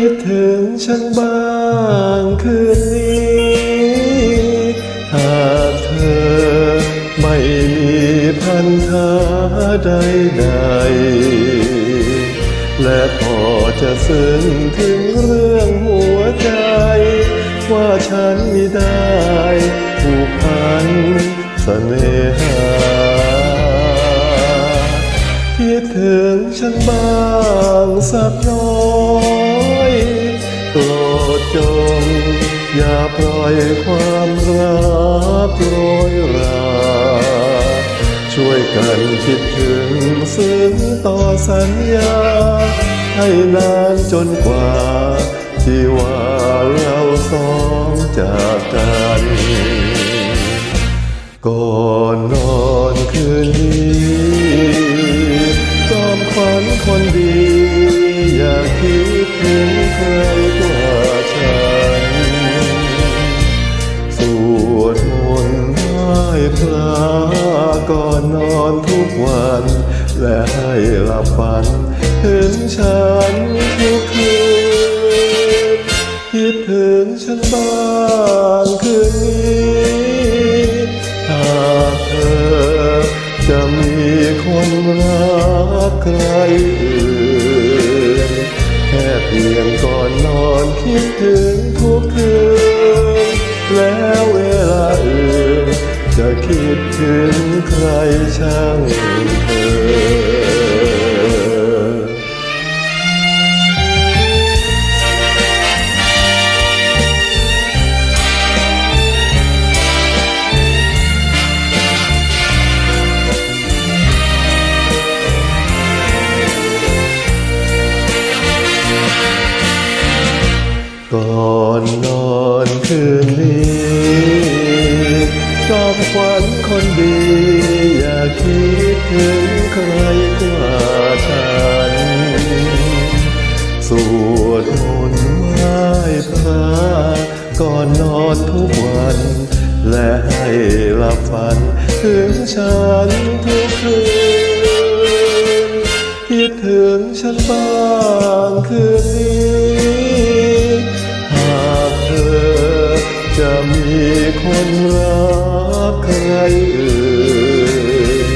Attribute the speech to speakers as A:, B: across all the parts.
A: พิถึงฉันบ้างคืนนี้ หากเธอไม่มีพันธะใดๆและพอจะซึ้งถึงเรื่องหัวใจ ว่าฉันมิได้ผูกพันเสน่หาคิดถึงฉันบ้างสักน้อย อยความรักโรยรา ช่วยกันคิดถึงซึ้งต่อสัญญา ให้นานจนกว่า ที่ว่าเราสองจากกันก่อนนอนคืนนี้ ก่อนนอนทุกวัน และให้หลับฝัน ถึงฉันทุกคืนคิดถึงฉันบ้างคืนนี้หากเธอจะมีคนรักใครอื่นแค่เพียงก่อนนอนคิดถึง คิดถึงใครช่างเธอ ก่อนนอนคืนนี้ จอมขวัญคนดี อย่าคิดถึงใครกว่าฉัน สวดมนต์ไหว้พระก่อนนอนทุกวัน และให้หลับฝัน ถึงฉันทุกคืนคิดถึงฉันบ้างคืนนี้ คนรักใครอื่น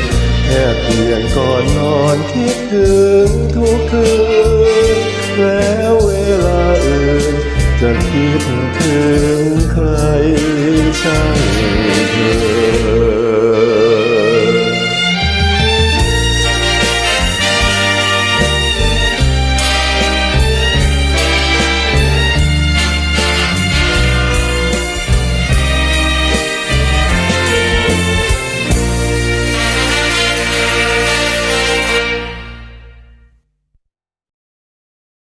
A: แค่เพียงก่อนนอนคิดถึงทุกคืนแล้วเวลาอื่น จะคิดถึงใครช่าง